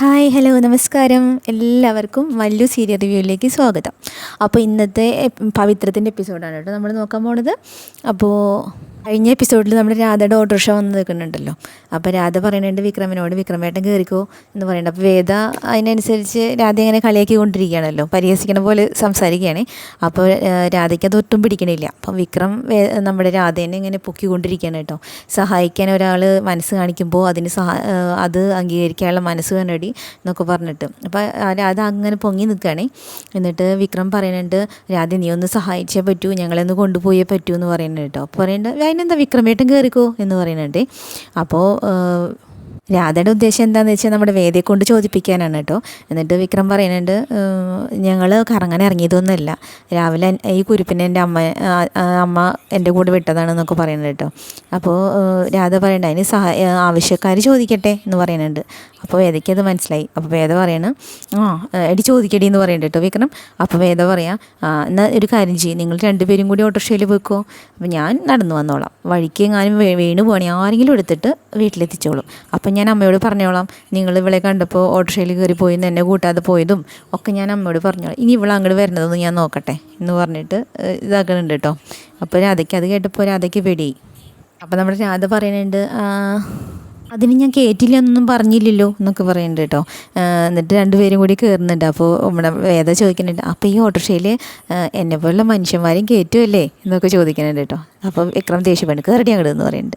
Hi hello നമസ്കാരം. എല്ലാവർക്കും വല്ലു serial റിവ്യൂയിലേക്ക് സ്വാഗതം. അപ്പോൾ ഇന്നത്തെ പവിത്രത്തിന്റെ എപ്പിസോഡാണ് കേട്ടോ നമ്മൾ നോക്കാൻ പോണത്. അപ്പോൾ കഴിഞ്ഞ എപ്പിസോഡിൽ നമ്മുടെ രാധയുടെ ഓട്ടോറിക്ഷ വന്ന് നിൽക്കുന്നുണ്ടല്ലോ അപ്പോൾ രാധ പറയുന്നുണ്ട് വിക്രമിനോട് വിക്രമേട്ടൻ കയറിക്കോ എന്ന് പറയുന്നുണ്ട് അപ്പോൾ വേദ അതിനനുസരിച്ച് രാധ ഇങ്ങനെ കളിയാക്കി കൊണ്ടിരിക്കുകയാണല്ലോ പരിഹസിക്കണ പോലെ സംസാരിക്കുകയാണ്. അപ്പോൾ രാധയ്ക്ക് അത് ഒട്ടും പിടിക്കണില്ല. അപ്പം വിക്രം നമ്മുടെ രാധേനെ ഇങ്ങനെ പൊക്കിക്കൊണ്ടിരിക്കുകയാണ് കേട്ടോ. സഹായിക്കാൻ ഒരാൾ മനസ്സ് കാണിക്കുമ്പോൾ അതിന് അത് അംഗീകരിക്കാനുള്ള മനസ്സ് വേണടി എന്നൊക്കെ പറഞ്ഞിട്ട്. അപ്പോൾ രാധ അങ്ങനെ പൊങ്ങി നിൽക്കുകയാണ്. എന്നിട്ട് വിക്രം പറയുന്നുണ്ട് രാധ നീ ഒന്ന് സഹായിച്ചേ പറ്റൂ ഞങ്ങളെ ഒന്ന് കൊണ്ടുപോയേ പറ്റൂ എന്ന് പറയുന്നുണ്ട് കേട്ടോ. അപ്പോൾ പറയുന്നുണ്ട് അതിനെന്താ വിക്രമേട്ടൻ കയറിക്കോ എന്ന് പറയുന്നുണ്ട്. അപ്പോൾ രാധയുടെ ഉദ്ദേശം എന്താണെന്ന് വെച്ചാൽ നമ്മുടെ വേദിയെ കൊണ്ട് ചോദിപ്പിക്കാനാണ് കേട്ടോ. എന്നിട്ട് വിക്രം പറയുന്നുണ്ട് ഞങ്ങൾ കറങ്ങാൻ ഇറങ്ങിയതൊന്നുമല്ല. രാവിലെ ഈ കുരുപ്പിനെ എന്റെ അമ്മ അമ്മ എന്റെ കൂടെ വിട്ടതാണെന്നൊക്കെ പറയുന്നത് കേട്ടോ. അപ്പോൾ രാധ പറയണ്ട അതിന് സഹ ആവശ്യക്കാർ ചോദിക്കട്ടെ എന്ന് പറയുന്നുണ്ട്. അപ്പോൾ വേദയ്ക്ക് അത് മനസ്സിലായി. അപ്പോൾ വേദ പറയണ് ആ എടി ചോദിക്കടി എന്ന് പറയുന്നുണ്ട് കേട്ടോ വിക്രം. അപ്പോൾ വേദ പറയാം എന്നാൽ ഒരു കാര്യം ചെയ്യും നിങ്ങൾ രണ്ടുപേരും കൂടി ഓട്ടോറിക്ഷയിൽ പോയിക്കോ. അപ്പോൾ ഞാൻ നടന്നു വന്നോളാം. വഴിക്ക് എങ്ങാനും വീണ് പോകണേ ആരെങ്കിലും എടുത്തിട്ട് വീട്ടിലെത്തിച്ചോളും. അപ്പം ഞാൻ അമ്മയോട് പറഞ്ഞോളാം. നിങ്ങൾ ഇവളെ കണ്ടപ്പോൾ ഓട്ടോറിക്ഷയിൽ കയറി പോയി എന്നെ കൂട്ടാതെ പോയതും ഒക്കെ ഞാൻ അമ്മയോട് പറഞ്ഞോളാം. ഇനി ഇവളെ അങ്ങോട്ട് വരുന്നതൊന്ന് ഞാൻ നോക്കട്ടെ എന്ന് പറഞ്ഞിട്ട് ഇതാക്കുന്നുണ്ട് കേട്ടോ. അപ്പോൾ രാധയ്ക്ക് അത് കേട്ടപ്പോൾ രാധയ്ക്ക് പേടിയായി അപ്പോൾ നമ്മുടെ രാധ പറയുന്നുണ്ട് "ആ, അതിന് ഞാൻ കേട്ടില്ല എന്നൊന്നും പറഞ്ഞില്ലല്ലോ എന്നൊക്കെ പറയുന്നുണ്ട് കേട്ടോ. എന്നിട്ട് രണ്ടുപേരും കൂടി കയറുന്നുണ്ട് അപ്പോൾ നമ്മുടെ വേദ ചോദിക്കുന്നുണ്ട് അപ്പോൾ ഈ ഓട്ടോറിക്ഷയിൽ എന്നെ പോലുള്ള മനുഷ്യന്മാരെയും കയറ്റുമല്ലേ എന്നൊക്കെ ചോദിക്കുന്നുണ്ട് കേട്ടോ. അപ്പോൾ വിക്രം ദേഷ്യപ്പെട്ട് കയറി അങ്ങോട്ട് എന്ന് പറയുന്നുണ്ട്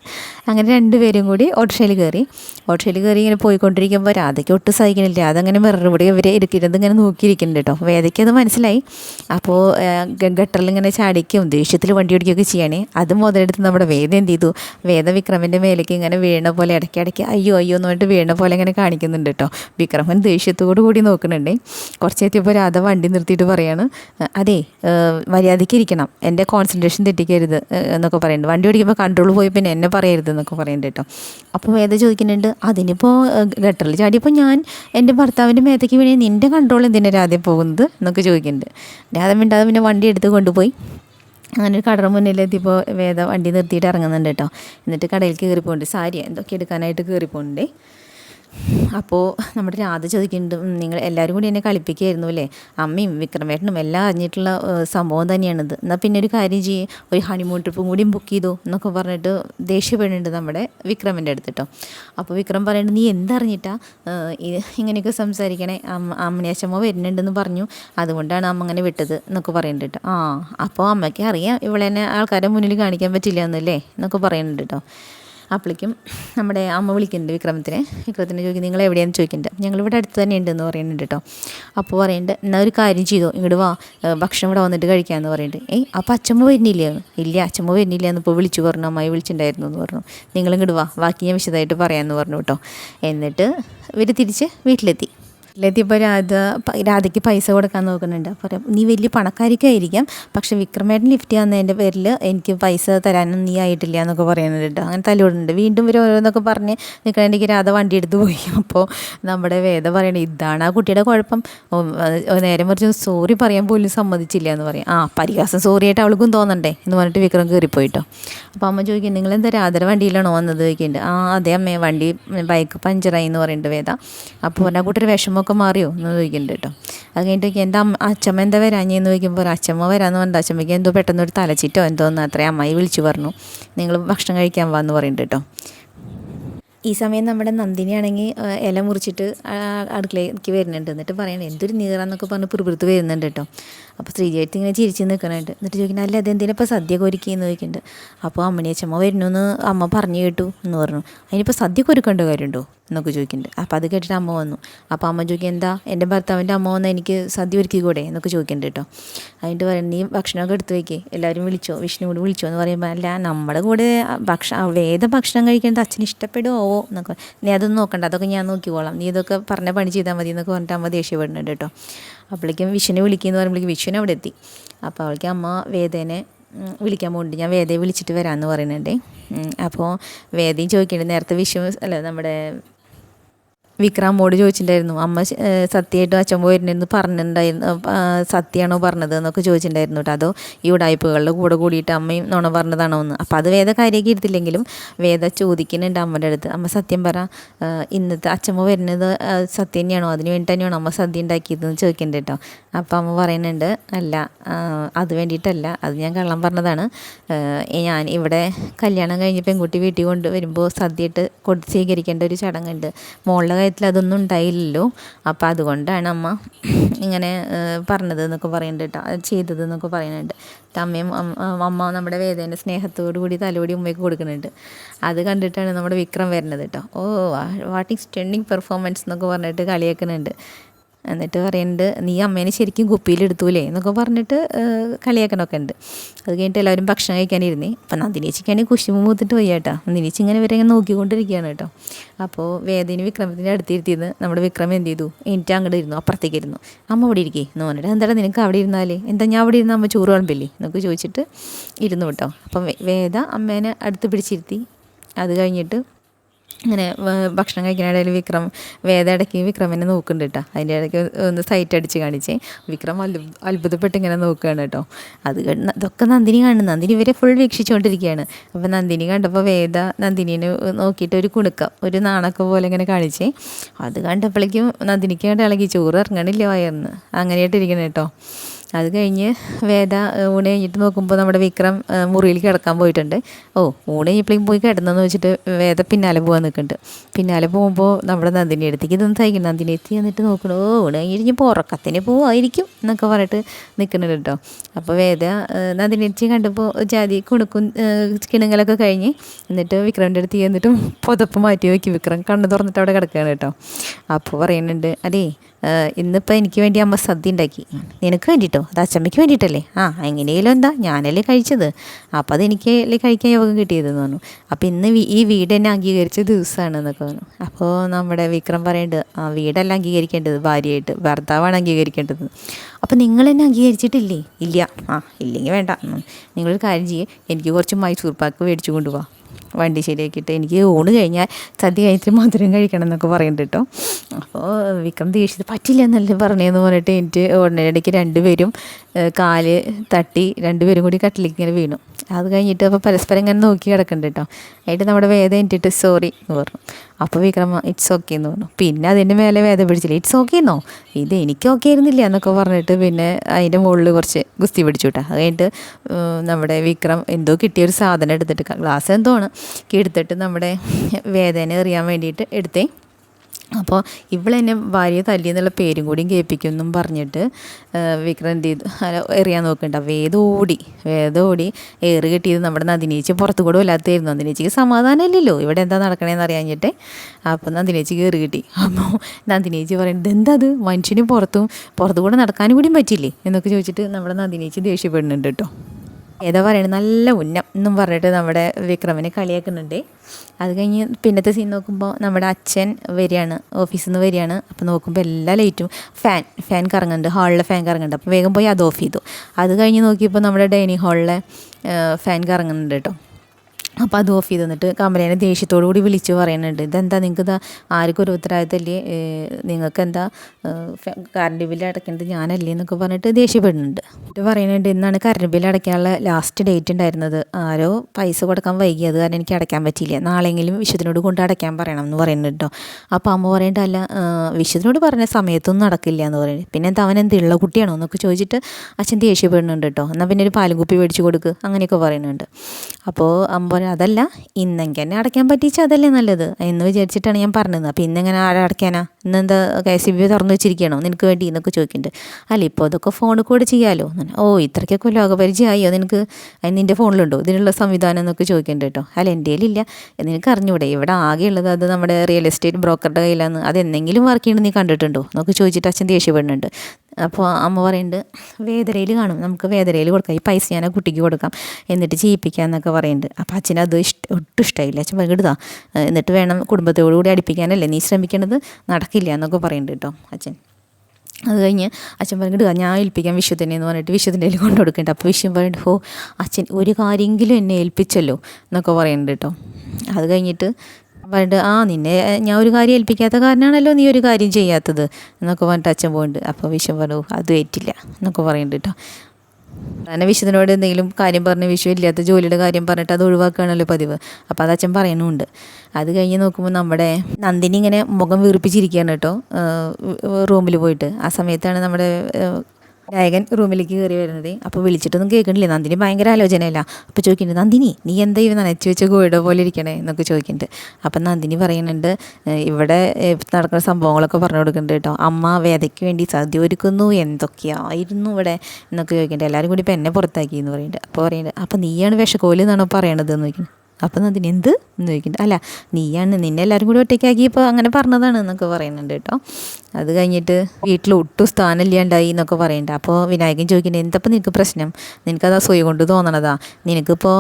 അങ്ങനെ രണ്ടുപേരും കൂടി ഓട്ടോറിക്ഷയിൽ കയറി ഓട്ടോറിക്ഷയിൽ കയറി ഇങ്ങനെ പോയിക്കൊണ്ടിരിക്കുമ്പോൾ രാധയ്ക്ക് ഒട്ടും സഹിക്കണില്ല. അതങ്ങനെ വെറുതെ ഇവരെ ഇരിക്കുന്നത് ഇങ്ങനെ നോക്കിയിരിക്കുന്നുണ്ട് കേട്ടോ. വേദയ്ക്ക് അത് മനസ്സിലായി. അപ്പോൾ ഗട്ടറിൽ ഇങ്ങനെ ചാടിക്കും ദേഷ്യത്തിൽ വണ്ടി ഓടിക്കുകയൊക്കെ ചെയ്യണേ. അത് മുതലെടുത്ത് നമ്മുടെ വേദ എന്ത് ചെയ്തു? വേദ വിക്രമിന്റെ മേലേക്ക് ഇങ്ങനെ വീണ പോലെ ഇടയ്ക്കിടയ്ക്ക് അയ്യോ അയ്യോ എന്ന് പറഞ്ഞിട്ട് വീണ പോലെ ഇങ്ങനെ കാണിക്കുന്നുണ്ട് കേട്ടോ. വിക്രമൻ ദേഷ്യത്തോടു കൂടി നോക്കുന്നുണ്ടേ. കുറച്ച് എത്തിയപ്പോൾ രാധ വണ്ടി നിർത്തിയിട്ട് പറയാണ് "അഹ് അതെ മര്യാദയ്ക്ക് ഇരിക്കണം. എന്റെ കോൺസെൻട്രേഷൻ തെറ്റിക്കരുത് എന്നൊക്കെ പറയുന്നുണ്ട്. വണ്ടി ഓടിക്കുമ്പോൾ കൺട്രോൾ പോയി പിന്നെ എന്നെ പറയരുത് എന്നൊക്കെ പറയുന്നുണ്ട് കേട്ടോ. അപ്പോൾ വേദ ചോദിക്കുന്നുണ്ട് അതിനിപ്പോൾ ഗട്ടറിൽ ചാടിയപ്പോൾ ഞാൻ എന്റെ ഭർത്താവിന്റെ മേത്തേക്ക് വീണേ നിന്റെ കൺട്രോൾ എന്തിനാണ് രാധ പോകുന്നത്? എന്നൊക്കെ ചോദിക്കുന്നുണ്ട്. രാധ മിണ്ടാതെ പിന്നെ വണ്ടി എടുത്ത് കൊണ്ടുപോയി. അങ്ങനെ ഒരു കടയുടെ മുന്നിലെത്തിയപ്പോൾ വേദ വണ്ടി നിർത്തിയിട്ട് ഇറങ്ങുന്നുണ്ട് കേട്ടോ. എന്നിട്ട് കടയിലേക്ക് കയറി പോകുന്നുണ്ട് സാരി എന്തൊക്കെ എടുക്കാനായിട്ട് കയറി പോകുന്നുണ്ടേ അപ്പോൾ നമ്മുടെ രാധ ചോദിക്കുന്നുണ്ട് നിങ്ങൾ എല്ലാവരും കൂടി എന്നെ കളിപ്പിക്കുകയായിരുന്നു അല്ലേ? അമ്മയും വിക്രമേട്ടനും എല്ലാം അറിഞ്ഞിട്ടുള്ള സംഭവം തന്നെയാണിത്. എന്നാൽ പിന്നെ ഒരു കാര്യം ചെയ്യും ഒരു ഹണിമൂൺ ട്രിപ്പും കൂടിയും ബുക്ക് ചെയ്തു എന്നൊക്കെ പറഞ്ഞിട്ട് ദേഷ്യപ്പെടുന്നുണ്ട് നമ്മുടെ വിക്രമിന്റെ അടുത്തിട്ടോ അപ്പോൾ വിക്രം പറയുന്നുണ്ട് നീ എന്തറിഞ്ഞിട്ടാ ഇങ്ങനെയൊക്കെ സംസാരിക്കണേ? അമ്മ അമ്മണിയച്ചമ്മ വരുന്നുണ്ടെന്ന് പറഞ്ഞു. അതുകൊണ്ടാണ് അമ്മ അങ്ങനെ വിട്ടത് എന്നൊക്കെ പറയുന്നുണ്ട് കേട്ടോ ആ അപ്പോൾ അമ്മയ്ക്ക് അറിയാം ഇവളെന്നെ ആൾക്കാരെ മുന്നിൽ കാണിക്കാൻ പറ്റില്ല എന്നല്ലേ? എന്നൊക്കെ പറയുന്നുണ്ട് കേട്ടോ അപ്പോഴേക്കും നമ്മുടെ അമ്മ വിളിക്കുന്നുണ്ട് വിക്രമത്തിനെ. വിക്രമത്തിനെ ചോദിക്കും നിങ്ങൾ എവിടെയാണെന്ന് ഞങ്ങൾ ഇവിടെ അടുത്ത് തന്നെ ഉണ്ടെന്ന് പറയുന്നുണ്ട് കേട്ടോ അപ്പോൾ പറയുന്നുണ്ട് എന്നാൽ ഒരു കാര്യം ചെയ്തോ ഇങ്ങോട്ട് വാ. ഭക്ഷണം ഇവിടെ വന്നിട്ട് കഴിക്കാമെന്ന് പറയുന്നുണ്ട് ഏയ് അപ്പോൾ അച്ഛമ്മ വരുന്നില്ലേ? ഇല്ല അച്ഛമ്മ വരുന്നില്ല എന്ന് ഇപ്പോൾ വിളിച്ചു പറഞ്ഞു. അമ്മായി വിളിച്ചിട്ടുണ്ടായിരുന്നു എന്ന് പറഞ്ഞു. നിങ്ങൾ ഇങ്ങോട്ട് വാ. ബാക്കി ഞാൻ വിശദമായിട്ട് പറയാമെന്ന് പറഞ്ഞു കേട്ടോ എന്നിട്ട് ഇവർ തിരിച്ച് വീട്ടിലെത്തി. വീട്ടിലെത്തിയപ്പോൾ രാധ രാധയ്ക്ക് പൈസ കൊടുക്കാൻ നോക്കുന്നുണ്ട്. പറയും നീ വലിയ പണക്കാരിക്കായിരിക്കാം. പക്ഷെ വിക്രമേട്ടൻ ലിഫ്റ്റ് തന്നതിന്റെ പേരിൽ എനിക്ക് പൈസ തരാനും നീ ആയിട്ടില്ല എന്നൊക്കെ പറയുന്നുണ്ട് അങ്ങനെ തലോടുന്നുണ്ട്. വീണ്ടും ഇവർ ഓരോന്നൊക്കെ പറഞ്ഞ് നിൽക്കണമെങ്കിൽ രാധ വണ്ടി എടുത്ത് പോയി. അപ്പോൾ നമ്മുടെ വേദ പറയണേ ഇതാണ് ആ കുട്ടിയുടെ കുഴപ്പം. നേരെ മറിച്ച് സോറി പറയാൻ പോലും സമ്മതിച്ചില്ല എന്ന് പറയും. ആ പരിഹാസം സോറി ആയിട്ട് അവൾക്കും തോന്നണ്ടേ എന്ന് പറഞ്ഞിട്ട് വിക്രം കയറിപ്പോയിട്ടോ അപ്പോൾ അമ്മ ചോദിക്കും നിങ്ങൾ എന്താ രാധയുടെ വണ്ടിയിലാണോ വന്നത്? ചോദിക്കുന്നുണ്ട് ആ അതെ അമ്മേ വണ്ടി ബൈക്ക് പഞ്ചറായി എന്ന് പറയുന്നുണ്ട് വേദ. അപ്പോൾ പറഞ്ഞാൽ കൂട്ടൊരു വിഷമമൊക്കെ മാറിയോ എന്ന് ചോദിക്കുന്നുണ്ട് കേട്ടോ. അത് കഴിഞ്ഞിട്ട് എന്റെ അമ്മ അച്ഛമ്മ എന്താ വരാഞ്ഞെന്ന് ചോദിക്കുമ്പോൾ അച്ഛമ്മ വരാമെന്ന് പറഞ്ഞാൽ അച്ഛമ്മയ്ക്ക് എന്തോ പെട്ടെന്ന് ഒരു തലച്ചിട്ടോ എന്തോന്ന് അത്രയും അമ്മായി വിളിച്ചു പറഞ്ഞു. നിങ്ങൾ ഭക്ഷണം കഴിക്കാൻ വാന്ന് പറയുന്നുണ്ട് കേട്ടോ. ഈ സമയം നമ്മുടെ നന്ദിനിയാണെങ്കിൽ ഇല മുറിച്ചിട്ട് അടുക്കളയ്ക്ക് വരുന്നുണ്ട്. എന്നിട്ട് പറയണേ എന്തൊരു നീറാന്നൊക്കെ പറഞ്ഞ് പുറപ്പെടുത്ത് വരുന്നുണ്ട് കേട്ടോ. അപ്പോൾ ശ്രീജയത്ത് ഇങ്ങനെ ചിരിച്ച് നിൽക്കണുണ്ട് എന്നിട്ട് ചോദിക്കുന്നത് അല്ല അതെന്തിനാ ഇപ്പോൾ സദ്യ ഒരുക്കിയെന്ന് ചോദിക്കുന്നുണ്ട്. അപ്പോൾ അമ്മണിയച്ചമ്മ വരുന്നു അമ്മ പറഞ്ഞു കേട്ടു എന്ന് പറഞ്ഞു. അതിനിപ്പോൾ സദ്യ കൊരുക്കേണ്ട കാര്യമുണ്ടോ? എന്നൊക്കെ ചോദിക്കുന്നുണ്ട്. അപ്പോൾ അത് കേട്ടിട്ട് അമ്മ വന്നു. അപ്പോൾ അമ്മ ചോദിക്കും എന്താ? എന്റെ ഭർത്താവിന്റെ അമ്മ വന്ന് എനിക്ക് സദ്യ ഒരുക്കി കൂടെ എന്നൊക്കെ ചോദിക്കുന്നുണ്ട് കേട്ടോ. അതിന്റെ പറയുന്നത് നീ ഭക്ഷണമൊക്കെ എടുത്ത് വയ്ക്കേ എല്ലാവരും വിളിച്ചോ? വിഷ്ണു കൂടി വിളിച്ചോ? എന്ന് പറയുമ്പോൾ അല്ല നമ്മുടെ കൂടെ ഭക്ഷണം വേദ ഭക്ഷണം കഴിക്കുന്നത് അച്ഛൻ ഇഷ്ടപ്പെടുമോ എന്നൊക്കെ നീ അതൊന്നും നോക്കണ്ട അതൊക്കെ ഞാൻ നോക്കിക്കോളാം. നീ ഇതൊക്കെ പറഞ്ഞ പണി ചെയ്താൽ മതി എന്നൊക്കെ പറഞ്ഞിട്ട് അമ്മ ദേഷ്യപ്പെടുന്നുണ്ട് കേട്ടോ. അപ്പോഴേക്കും വിഷുവിനെ വിളിക്കുമെന്ന് പറയുമ്പോഴേക്കും വിഷുവിനെ അവിടെ എത്തി. അപ്പോൾ അവൾക്ക് അമ്മ വേദേനെ വിളിക്കാൻ പോകുന്നുണ്ട് ഞാൻ വേദയെ വിളിച്ചിട്ട് വരാമെന്ന് പറയുന്നുണ്ട്. അപ്പോൾ വേദയും ചോദിക്കുന്നുണ്ട്. നേരത്തെ വിഷു അല്ല നമ്മുടെ വിക്രാമോട് ചോദിച്ചിട്ടുണ്ടായിരുന്നു അമ്മ സത്യമായിട്ടും അച്ഛൻ പോയിരുന്നെന്ന് പറഞ്ഞിട്ടുണ്ടായിരുന്നു സത്യമാണോ പറഞ്ഞത്? എന്നൊക്കെ ചോദിച്ചിട്ടുണ്ടായിരുന്നു കേട്ടോ. അതോ ഈ ഉടായ്പകളുടെ കൂടെ കൂടിയിട്ട് അമ്മയും നുണ പറഞ്ഞതാണോ എന്ന്. അപ്പോൾ അത് വേദ കാര്യമൊക്കെ എടുത്തില്ലെങ്കിലും വേദ ചോദിക്കുന്നുണ്ട് അമ്മയുടെ അടുത്ത്. അമ്മ സത്യം പറ ഇന്നത്തെ അച്ഛമ്മ വരുന്നത് സത്യം തന്നെയാണോ അതിന് വേണ്ടി തന്നെയാണോ അമ്മ സദ്യ ഉണ്ടാക്കിയതെന്ന് ചോദിക്കേണ്ടത് കേട്ടോ. അപ്പോൾ അമ്മ പറയുന്നുണ്ട് അല്ല അത് വേണ്ടിയിട്ടല്ല അത് ഞാൻ കള്ളം പറഞ്ഞതാണ്. ഞാൻ ഇവിടെ കല്യാണം കഴിഞ്ഞ് പെൺകുട്ടി വീട്ടിൽ കൊണ്ട് വരുമ്പോൾ സദ്യയിട്ട് കൊടുത്ത് സ്വീകരിക്കേണ്ട ഒരു ചടങ്ങുണ്ട്. മോളുടെ കാര്യത്തിൽ അതൊന്നും ഉണ്ടായില്ലല്ലോ. അപ്പോൾ അതുകൊണ്ടാണ് അമ്മ ഇങ്ങനെ പറഞ്ഞത് എന്നൊക്കെ പറയുന്നുണ്ട് കേട്ടോ ചെയ്തത് എന്നൊക്കെ പറയുന്നുണ്ട് അമ്മയും അമ്മ നമ്മുടെ വേദേന്റെ സ്നേഹത്തോടു കൂടി തലോടി ഉമ്മയ്ക്ക് കൊടുക്കുന്നുണ്ട് അത് കണ്ടിട്ടാണ് നമ്മുടെ വിക്രം വരുന്നത് കേട്ടോ ഓ വാട്ടിങ് സ്റ്റെൻഡിങ് പെർഫോമൻസ് എന്നൊക്കെ പറഞ്ഞിട്ട് കളിയാക്കുന്നുണ്ട് എന്നിട്ട് പറയുന്നുണ്ട് നീ അമ്മേനെ ശരിക്കും കുപ്പിയിലെടുത്തൂലേ എന്നൊക്കെ പറഞ്ഞിട്ട് കളിയാക്കണമൊക്കെ ഉണ്ട്. അത് കഴിഞ്ഞിട്ട് എല്ലാവരും ഭക്ഷണം കഴിക്കാനിരുന്നേ. അപ്പം നന്ദിനേച്ചിക്കാണെങ്കിൽ കുശുമ്പ് മൂത്തിട്ട് പോയി കേട്ടോ. നന്ദിനേച്ചി ഇങ്ങനെ ഇവരെ ഇങ്ങനെ നോക്കിക്കൊണ്ടിരിക്കുകയാണ് കേട്ടോ. അപ്പോൾ വേദന വിക്രമത്തിന്റെ അടുത്തിരുത്തിയിരുന്നു നമ്മുടെ വിക്രം എന്ത് ചെയ്തു? എനിക്ക് അങ്ങോട്ട് ഇരുന്നു അപ്പുറത്തേക്ക് ഇരുന്നു. അമ്മ അവിടെ ഇരിക്കേ. എന്ന് പറഞ്ഞിട്ട് എന്താണ് നിനക്ക് അവിടെ ഇരുന്നാലേ? എന്താ ഞാൻ അവിടെ ഇരുന്ന് അമ്മ ചോറ് വിളമ്പില്ലേ? എന്നൊക്കെ ചോദിച്ചിട്ട് ഇരുന്നു കേട്ടോ. അപ്പം വേദ അമ്മേനെ അടുത്ത് പിടിച്ചിരുത്തി. അത് കഴിഞ്ഞിട്ട് ഇങ്ങനെ ഭക്ഷണം കഴിക്കാനിടയിൽ വിക്രം വേദ ഇടയ്ക്ക് വിക്രമിനെ നോക്കുന്നുണ്ട് കേട്ടോ. അതിന്റെ ഇടയ്ക്ക് ഒന്ന് സൈറ്റ് അടിച്ച് കാണിച്ചേ വിക്രം അത് അത്ഭുതപ്പെട്ട് ഇങ്ങനെ നോക്കുകയാണ് കേട്ടോ. അത് ഇതൊക്കെ നന്ദിനി കാണുന്നു. നന്ദിനി ഇവരെ ഫുൾ വീക്ഷിച്ചുകൊണ്ടിരിക്കുകയാണ്. അപ്പോൾ നന്ദിനി കണ്ടപ്പോൾ വേദ നന്ദിനിനെ നോക്കിയിട്ട് ഒരു കുണുക്കം ഒരു നാണക്ക പോലെ ഇങ്ങനെ കാണിച്ചേ അത് കണ്ടപ്പോഴേക്കും നന്ദിനിക്ക് കണ്ട് ചോറ് ഇറങ്ങണില്ല വയറിന്ന് അങ്ങനെയായിട്ടിരിക്കണം കേട്ടോ. അത് കഴിഞ്ഞ് വേദ ഊണ് കഴിഞ്ഞിട്ട് നോക്കുമ്പോൾ നമ്മുടെ വിക്രം മുറിയിൽ കിടക്കാൻ പോയിട്ടുണ്ട്. ഓ ഊണ് കഴിഞ്ഞപ്പോഴേക്കും പോയി കിടന്നെന്ന് വെച്ചിട്ട് വേദ പിന്നാലെ പോകാൻ നിൽക്കുന്നുണ്ട് പിന്നാലെ പോകുമ്പോൾ നമ്മുടെ നന്ദിനി അടുത്തേക്ക് ഇതൊന്നും തയ്ക്കുന്നു നന്ദിനി എത്തി എന്നിട്ട് നോക്കണം. ഓ ഊണ് കഴിഞ്ഞ് പുറക്കത്തിന് പോവായിരിക്കും എന്നൊക്കെ പറഞ്ഞിട്ട് നിൽക്കുന്നുണ്ട് കേട്ടോ അപ്പോൾ വേദ നന്ദിനി എത്തി കണ്ടപ്പോൾ ജാതി കുണുക്കും കിണുങ്ങലൊക്കെ കഴിഞ്ഞ് എന്നിട്ട് വിക്രമിന്റെ അടുത്ത് ചെന്നിട്ടും പുതപ്പ് മാറ്റി വയ്ക്കും വിക്രം കണ്ണ് തുറന്നിട്ട് അവിടെ കിടക്കുകയാണ് കേട്ടോ അപ്പോൾ പറയുന്നുണ്ട് അതേ ഇന്നിപ്പോൾ എനിക്ക് വേണ്ടി അമ്മ സദ്യ ഉണ്ടാക്കി. നിനക്ക് വേണ്ടിയിട്ടോ അത് അച്ചമ്മയ്ക്ക് വേണ്ടിയിട്ടല്ലേ? ആ എങ്ങനെയെങ്കിലും എന്താ? ഞാനല്ലേ കഴിച്ചത്. അപ്പോൾ അതെനിക്ക് അല്ലേ കഴിക്കാൻ യോഗം കിട്ടിയതെന്ന് പറഞ്ഞു. അപ്പോൾ ഇന്ന് ഈ വീട് എന്നെ അംഗീകരിച്ച ദിവസമാണ് എന്നൊക്കെ പറഞ്ഞു. അപ്പോൾ നമ്മുടെ വിക്രം പറയേണ്ടത് ആ വീടല്ല അംഗീകരിക്കേണ്ടത് ഭാര്യയായിട്ട്. ഭർത്താവാണ് അംഗീകരിക്കേണ്ടത്. അപ്പോൾ നിങ്ങൾ എന്നെ അംഗീകരിച്ചിട്ടില്ലേ? ഇല്ല. ആ ഇല്ലെങ്കിൽ വേണ്ട. നിങ്ങളൊരു കാര്യം ചെയ്യേ. എനിക്ക് കുറച്ച് മൈസൂർ പാക്ക് മേടിച്ചു കൊണ്ടുപോവാം വണ്ടി ശരിയാക്കിയിട്ട് എനിക്ക് ഊണ് കഴിഞ്ഞാൽ സദ്യ കഴിഞ്ഞിട്ട് മധുരം കഴിക്കണം എന്നൊക്കെ പറയുന്നുണ്ട് കേട്ടോ. അപ്പോൾ വിക്രം ദേഷ്യത്തിൽ പറ്റില്ല എന്നല്ലേ പറഞ്ഞതെന്ന് പറഞ്ഞിട്ട് എനിക്ക് ഉടനടിക്ക് രണ്ടുപേരും കാൽ തട്ടി രണ്ടുപേരും കൂടി കട്ടിലേക്ക് ഇങ്ങനെ വീണു. അത് കഴിഞ്ഞിട്ട് അപ്പോൾ പരസ്പരം ഇങ്ങനെ നോക്കി കിടക്കുന്നുണ്ട് കേട്ടോ. ആയിട്ട് നമ്മുടെ വേദം എനിട്ടിട്ട് സോറി എന്ന് പറഞ്ഞു. അപ്പോൾ വിക്രമ ഇറ്റ്സ് ഓക്കെ എന്ന് പറഞ്ഞു. പിന്നെ അതിന്റെ മേലെ വേദ പിടിച്ചില്ല. ഇറ്റ്സ് ഓക്കെ എന്നോ? ഇത് എനിക്ക് ഓക്കെ ആയിരുന്നില്ല എന്നൊക്കെ പറഞ്ഞിട്ട് പിന്നെ അതിന്റെ മുകളിൽ കുറച്ച് ഗുസ്തി പിടിച്ചു കേട്ടോ അത് കഴിഞ്ഞിട്ട് നമ്മുടെ വിക്രം എന്തോ കിട്ടിയൊരു സാധനം എടുത്തിട്ട് ഗ്ലാസ് എന്തോ ആണ് എടുത്തിട്ട് നമ്മുടെ വേദന എറിയാൻ വേണ്ടിയിട്ട് എടുത്തേ. അപ്പോൾ ഇവളെന്നെ ഭാര്യ തല്ലി എന്നുള്ള പേരും കൂടിയും കേൾപ്പിക്കുമെന്നും പറഞ്ഞിട്ട് വിക്രം അല്ല എറിയാൻ നോക്കണ്ട വേദോടി വേദോടി ഏറ് കിട്ടിയത് നമ്മുടെ നദിനേച്ചി പുറത്തു കൂടെ വല്ലാത്തായിരുന്നു നദിനേച്ചിക്ക് സമാധാനമില്ലല്ലോ. ഇവിടെ എന്താ നടക്കണേന്ന് അറിയാഞ്ഞിട്ട് അപ്പോൾ നന്ദിനേച്ചി ഏറ് കിട്ടി. അപ്പോൾ നന്ദിനേച്ചി പറയുന്നത് എന്താ അത് മനുഷ്യന് പുറത്തും പുറത്തു കൂടെ നടക്കാനും കൂടിയും പറ്റില്ലേ? എന്നൊക്കെ ചോദിച്ചിട്ട് നമ്മുടെ നന്ദിനേച്ചി ദേഷ്യപ്പെടുന്നുണ്ട് കേട്ടോ. ഏതാ പറയണത് നല്ല ഉന്നം എന്നും പറഞ്ഞിട്ട് നമ്മുടെ വിക്രമിനെ കളിയാക്കുന്നുണ്ട്. അത് കഴിഞ്ഞ് പിന്നത്തെ സീൻ നോക്കുമ്പോൾ നമ്മുടെ അച്ഛൻ വരികയാണ് ഓഫീസിൽ നിന്ന് വരികയാണ്. അപ്പോൾ നോക്കുമ്പോൾ എല്ലാ ലൈറ്റും ഫാൻ ഫാൻ കറങ്ങുന്നുണ്ട് ഹാളിലെ ഫാൻ കറങ്ങുന്നുണ്ട്. അപ്പോൾ വേഗം പോയി അത് ഓഫ് ചെയ്തു. അത് കഴിഞ്ഞ് നോക്കിയപ്പോൾ നമ്മുടെ ഡൈനിങ് ഹാളിലെ ഫാൻ കറങ്ങുന്നുണ്ട് കേട്ടോ. അപ്പോൾ അത് ഓഫ് ചെയ്ത് തന്നിട്ട് കമലേനെ ദേഷ്യത്തോടു കൂടി വിളിച്ച് പറയുന്നുണ്ട് ഇതെന്താ നിങ്ങൾക്ക് ഇതാ ആർക്കും ഒരു ഉത്തരവാദിത്തമല്ലേ? നിങ്ങൾക്ക് എന്താ കറണ്ട് ബില്ല് അടയ്ക്കേണ്ടത് ഞാനല്ലേ എന്നൊക്കെ പറഞ്ഞിട്ട് ദേഷ്യപ്പെടുന്നുണ്ട്. എന്നിട്ട് പറയുന്നുണ്ട് ഇന്നാണ് കറണ്ട് ബില്ല് അടയ്ക്കാനുള്ള ലാസ്റ്റ് ഡേറ്റ് ഉണ്ടായിരുന്നത്. ആരോ പൈസ കൊടുക്കാൻ വൈകി. അത് കാരണം എനിക്ക് അടയ്ക്കാൻ പറ്റിയില്ല. നാളെങ്കിലും വിശുദ്ധനോട് കൊണ്ട് അടയ്ക്കാൻ പറയണം എന്ന് പറയുന്നുണ്ട് അപ്പോൾ അമ്മ പറയുന്നുണ്ട് അല്ല വിശുദ്ധനോട് പറഞ്ഞ സമയത്തൊന്നും നടക്കില്ല എന്ന് പറയുന്നത് പിന്നെ എന്താ അവൻ എന്ത് ഉള്ള കുട്ടിയാണോ എന്നൊക്കെ ചോദിച്ചിട്ട് അച്ഛൻ ദേഷ്യപ്പെടുന്നുണ്ട് കേട്ടോ. എന്നാൽ പിന്നെ ഒരു പാലും കുപ്പി മേടിച്ച് കൊടുക്കുക അങ്ങനെയൊക്കെ പറയുന്നുണ്ട്. അപ്പോൾ അമ്മ പറഞ്ഞു അതല്ല ഇന്നെങ്കിൽ തന്നെ അടയ്ക്കാൻ പറ്റിച്ച അതല്ലേ നല്ലത്? എന്ന് വിചാരിച്ചിട്ടാണ് ഞാൻ പറഞ്ഞത്. അപ്പോൾ ഇന്നെങ്ങനെ അടയ്ക്കാനാ? ഇന്നെന്താ കെ സി ബി തുറന്നു വെച്ചിരിക്കണോ? നിനക്ക് വേണ്ടി എന്നൊക്കെ ചോദിക്കുന്നുണ്ട് അല്ല ഇപ്പോൾ അതൊക്കെ ഫോണിൽ കൂടെ ചെയ്യാമല്ലോ ഓ ഇത്രയ്ക്കൊക്കെ ലോകപരിചയമായോ നിനക്ക്? നിന്റെ ഫോണിലുണ്ടോ ഇതിനുള്ള സംവിധാനം എന്നൊക്കെ ചോദിക്കുന്നുണ്ട് കേട്ടോ. അല്ല എന്റെ കയ്യിലില്ല. നിനക്ക് അറിഞ്ഞൂടെ? ഇവിടെ ആകെയുള്ളത് അത് നമ്മുടെ റിയൽ എസ്റ്റേറ്റ് ബ്രോക്കറുടെ കയ്യിലാണ് അത് എന്തെങ്കിലും വർക്ക് ചെയ്യണമെന്ന് നീ കണ്ടിട്ടുണ്ടോ? എന്നൊക്കെ ചോദിച്ചിട്ട് അച്ഛൻ ദേഷ്യപ്പെടുന്നുണ്ട്. അപ്പോൾ അമ്മ പറയുന്നുണ്ട് വേദനയിൽ കാണും നമുക്ക് വേദനയിൽ കൊടുക്കാം ഈ പൈസ ഞാൻ കുട്ടിക്ക് കൊടുക്കാം എന്നിട്ട് ചെയ്യിപ്പിക്കാം എന്നൊക്കെ പറയുന്നുണ്ട്. അപ്പോൾ അച്ഛന് അത് ഇഷ്ട ഒട്ടും ഇഷ്ടമായില്ല അച്ഛൻ പങ്കിടുതാ എന്നിട്ട് വേണം കുടുംബത്തോടു കൂടി അടിപ്പിക്കാനല്ലേ നീ ശ്രമിക്കേണ്ടത് നടക്കില്ല എന്നൊക്കെ പറയുന്നുണ്ട് കേട്ടോ അച്ഛൻ. അത് കഴിഞ്ഞ് അച്ഛൻ പറഞ്ഞിട്ട് ഞാൻ ഏൽപ്പിക്കാം വിശുദ്ധനെ എന്ന് പറഞ്ഞിട്ട് വിശുദ്ധന്റെ കയ്യിൽ കൊണ്ടു കൊടുക്കേണ്ട അപ്പോൾ വിശ്വം പറഞ്ഞിട്ട് ഹോ അച്ഛൻ ഒരു കാര്യമെങ്കിലും എന്നെ ഏൽപ്പിച്ചല്ലോ എന്നൊക്കെ പറയുന്നുണ്ട് കേട്ടോ. അത് കഴിഞ്ഞിട്ട് പറഞ്ഞിട്ട് ആ നിന്നെ ഞാൻ ഒരു കാര്യം ഏൽപ്പിക്കാത്ത കാരണമാണല്ലോ നീ ഒരു കാര്യം ചെയ്യാത്തത് എന്നൊക്കെ പറഞ്ഞിട്ട് അച്ഛൻ പോകുന്നുണ്ട് അപ്പോൾ വിശ്വം പറഞ്ഞു അത് ഏറ്റില്ല എന്നൊക്കെ പറയുന്നുണ്ട് കേട്ടോ അങ്ങനെ വിശുദ്ധനോട് എന്തെങ്കിലും കാര്യം പറഞ്ഞ് വിഷു ഇല്ലാത്ത ജോലിയുടെ കാര്യം പറഞ്ഞിട്ട് അത് ഒഴിവാക്കുകയാണല്ലോ പതിവ്. അപ്പോൾ അത് അച്ഛൻ പറയുന്നുണ്ട് അത് കഴിഞ്ഞ് നോക്കുമ്പോൾ നമ്മുടെ നന്ദിനി ഇങ്ങനെ മുഖം വീർപ്പിച്ചിരിക്കുകയാണ് കേട്ടോ റൂമിൽ പോയിട്ട്. ആ സമയത്താണ് നമ്മുടെ നായകൻ റൂമിലേക്ക് കയറി വരുന്നത്. അപ്പോൾ വിളിച്ചിട്ടൊന്നും കേൾക്കണില്ല. നന്ദിനി ഭയങ്കര ആലോചനയല്ല. അപ്പോൾ ചോദിക്കുന്നുണ്ട് നന്ദിനി നീ എന്താ ഇവ നനച്ചു വെച്ച കോഴിയുടെ പോലെ ഇരിക്കണേ? എന്നൊക്കെ ചോദിക്കുന്നുണ്ട്. അപ്പം നന്ദിനി പറയുന്നുണ്ട് ഇവിടെ നടക്കുന്ന സംഭവങ്ങളൊക്കെ പറഞ്ഞു കൊടുക്കുന്നുണ്ട് കേട്ടോ. അമ്മ വേദയ്ക്ക് വേണ്ടി സദ്യ ഒരുക്കുന്നു. എന്തൊക്കെയായിരുന്നു ഇവിടെ? എന്നൊക്കെ ചോദിക്കുന്നുണ്ട്. എല്ലാവരും കൂടി ഇപ്പം എന്നെ പുറത്താക്കി എന്ന് പറയുന്നുണ്ട്. അപ്പോൾ പറയുന്നുണ്ട് അപ്പോൾ നീയാണ് വിഷക്കോൽ എന്നാണോ പറയണത്? എന്ന് ചോദിക്കുന്നത് അപ്പം നന്ദിനി എന്ത്? എന്ന് ചോദിക്കുന്നുണ്ട്. അല്ല നീയാണ് നിന്നെ എല്ലാവരും കൂടി ഒറ്റയ്ക്കാക്കിയപ്പോൾ അങ്ങനെ പറഞ്ഞതാണ് എന്നൊക്കെ പറയുന്നുണ്ട് കേട്ടോ. അത് കഴിഞ്ഞിട്ട് വീട്ടിൽ ഒട്ടും സ്ഥാനമില്ലാണ്ടായി എന്നൊക്കെ പറയണ്ട. അപ്പോൾ വിനായകൻ ചോദിക്കുന്നത് എന്തപ്പോൾ നിനക്ക് പ്രശ്നം? നിനക്കത് അസൂയ കൊണ്ട് തോന്നണതാ. നിനക്കിപ്പോൾ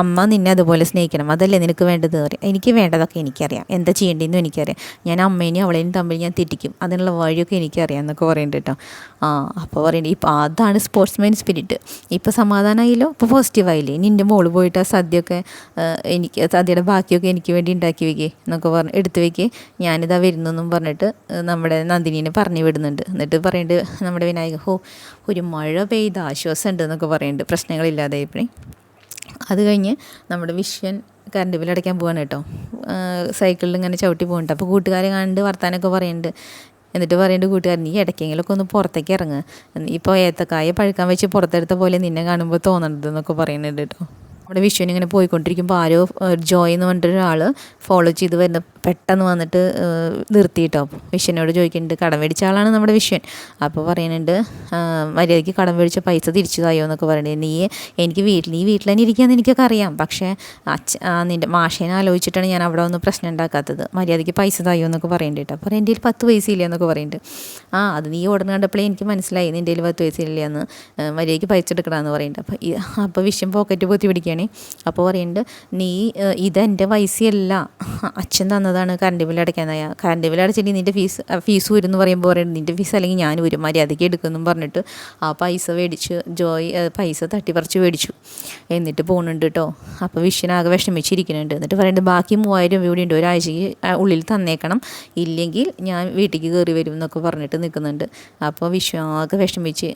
അമ്മ നിന്നെ അതുപോലെ സ്നേഹിക്കണം. അതല്ലേ നിനക്ക് വേണ്ടത്? പറയാം. എനിക്ക് വേണ്ടതൊക്കെ എനിക്കറിയാം. എന്താ ചെയ്യേണ്ടതെന്നും എനിക്കറിയാം. ഞാൻ അമ്മേനെയും അവളേനും തമ്മിൽ ഞാൻ തെറ്റിക്കും. അതിനുള്ള വഴിയൊക്കെ എനിക്കറിയാം എന്നൊക്കെ പറയണ്ട കേട്ടോ. ആ അപ്പോൾ പറയണ്ട ഇപ്പോൾ അതാണ് സ്പോർട്സ്മാൻ സ്പിരിറ്റ് ഇപ്പോൾ സമാധാനമായില്ലോ ഇപ്പോൾ പോസിറ്റീവായില്ലേ നിന്റെ മോൾ പോയിട്ട് ആ സദ്യയൊക്കെ എനിക്ക് സദ്യയുടെ ബാക്കിയൊക്കെ എനിക്ക് വേണ്ടി ഉണ്ടാക്കി വയ്ക്കേ എന്നൊക്കെ പറഞ്ഞ് എടുത്തു വയ്ക്കേ ഞാനിതാ വരുന്നെന്നും പറഞ്ഞിട്ട് നമ്മുടെ നന്ദിനീനെ പറഞ്ഞു വിടുന്നുണ്ട്. എന്നിട്ട് പറയുന്നുണ്ട് നമ്മുടെ വിനായകൻ ഹോ ഒരു മഴ പെയ്ത ആശ്വാസമുണ്ട് എന്നൊക്കെ പറയുന്നുണ്ട് പ്രശ്നങ്ങളില്ലാതെ ഇപ്പോഴേ. അത് കഴിഞ്ഞ് നമ്മുടെ വിശ്വൻ കറണ്ട് ബില്ല് അടയ്ക്കാൻ പോവാണ് കേട്ടോ. സൈക്കിളിൽ ഇങ്ങനെ ചവിട്ടി പോകുന്നുണ്ട് അപ്പോൾ കൂട്ടുകാരെ കണ്ട് വർത്താനൊക്കെ പറയുന്നുണ്ട് എന്നിട്ട് പറയുന്നുണ്ട് കൂട്ടുകാരൻ നീ ഇടയ്ക്കെങ്കിലൊക്കെ ഒന്ന് പുറത്തേക്ക് ഇറങ്ങ്. ഇപ്പോൾ ഏത്തക്കായ പഴുക്കാൻ വെച്ച് പുറത്തെടുത്ത പോലെ നിന്നെ കാണുമ്പോൾ തോന്നണത് എന്നൊക്കെ പറയുന്നുണ്ട് കേട്ടോ. നമ്മുടെ വിഷുവിന് ഇങ്ങനെ പോയിക്കൊണ്ടിരിക്കുമ്പോൾ ആരോ ജോയ് എന്ന് പറഞ്ഞിട്ടൊരാൾ ഫോളോ ചെയ്ത് വരുന്ന പെട്ടെന്ന് വന്നിട്ട് നിർത്തിയിട്ടോ? വിശ്വനോട് ചോദിക്കുന്നുണ്ട് കടം മേടിച്ച ആളാണ് നമ്മുടെ വിശ്വൻ. അപ്പോൾ പറയുന്നുണ്ട് മര്യാദയ്ക്ക് കടം മേടിച്ച പൈസ തിരിച്ചു തായോ എന്നൊക്കെ പറയുന്നത് നീ എനിക്ക് വീട്ടിൽ നീ വീട്ടിൽ തന്നെ ഇരിക്കാമെന്ന് എനിക്കൊക്കെ അറിയാം പക്ഷേ അച്ഛ നിന്റെ മാഷേനെ ആലോചിച്ചിട്ടാണ് ഞാൻ അവിടെ ഒന്ന് പ്രശ്നം ഉണ്ടാക്കാത്തത്. മര്യാദയ്ക്ക് പൈസ തായോ? എന്നൊക്കെ പറയുന്നുണ്ട് അപ്പോൾ എന്റെ കയ്യിൽ പത്ത് പൈസ ഇല്ല? എന്നൊക്കെ പറയുന്നുണ്ട്. ആ അത് നീ ഓടുന്ന കണ്ടപ്പോഴേ എനിക്ക് മനസ്സിലായി. നിന്റെ കയ്യിൽ പത്ത് പൈസ ഇല്ല എന്ന് മര്യാദയ്ക്ക് പൈസ എടുക്കണമെന്ന് പറയുന്നുണ്ട്. അപ്പോൾ അപ്പോൾ വിഷം പോക്കറ്റ് പൊത്തി പിടിക്കുകയാണ്. അപ്പോൾ പറയുന്നുണ്ട് നീ ഇതെന്റെ പൈസയല്ല. അച്ഛൻ തന്നതാണ് കറണ്ട് ബില്ല് അടയ്ക്കാനായ കറണ്ട് ബില്ല് അടച്ചിട്ട് നിന്റെ ഫീസ് ഫീസ് വരും എന്ന് പറയുമ്പോൾ പറയുന്നത് നിന്റെ ഫീസ് അല്ലെങ്കിൽ ഞാൻ വരും മര്യാദയ്ക്ക് എടുക്കുമെന്നും പറഞ്ഞിട്ട് ആ പൈസ മേടിച്ച് ജോയ് പൈസ തട്ടി തട്ടിപ്പറിച്ച് മേടിച്ചു. എന്നിട്ട് പോകുന്നുണ്ട് കേട്ടോ അപ്പോൾ വിഷനാകെ വിഷമിച്ചിരിക്കുന്നുണ്ട്. എന്നിട്ട് പറയുന്നത് ബാക്കി മൂവായിരം രൂപ കൂടി ഉണ്ട്. ഒരാഴ്ചയ്ക്ക് ഉള്ളിൽ തന്നേക്കണം. ഇല്ലെങ്കിൽ ഞാൻ വീട്ടിലേക്ക് കയറി വരും എന്നൊക്കെ പറഞ്ഞിട്ട് നിൽക്കുന്നുണ്ട് അപ്പോൾ വിശ്വാകെ വിഷമിച്ച്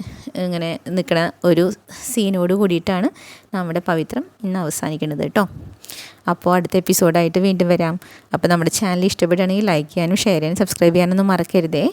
ഇങ്ങനെ നിൽക്കണ ഒരു സീനോട് കൂടിയിട്ടാണ് നമ്മുടെ പവിത്രം ഇന്ന് അവസാനിക്കുന്നത് കേട്ടോ. അപ്പോൾ അടുത്ത എപ്പിസോഡായിട്ട് വീണ്ടും വരാം. അപ്പോൾ നമ്മുടെ ചാനൽ ഇഷ്ടപ്പെടുകയാണെങ്കിൽ ലൈക്ക് ചെയ്യാനും ഷെയർ ചെയ്യാനും സബ്സ്ക്രൈബ് ചെയ്യാനൊന്നും മറക്കരുതേ.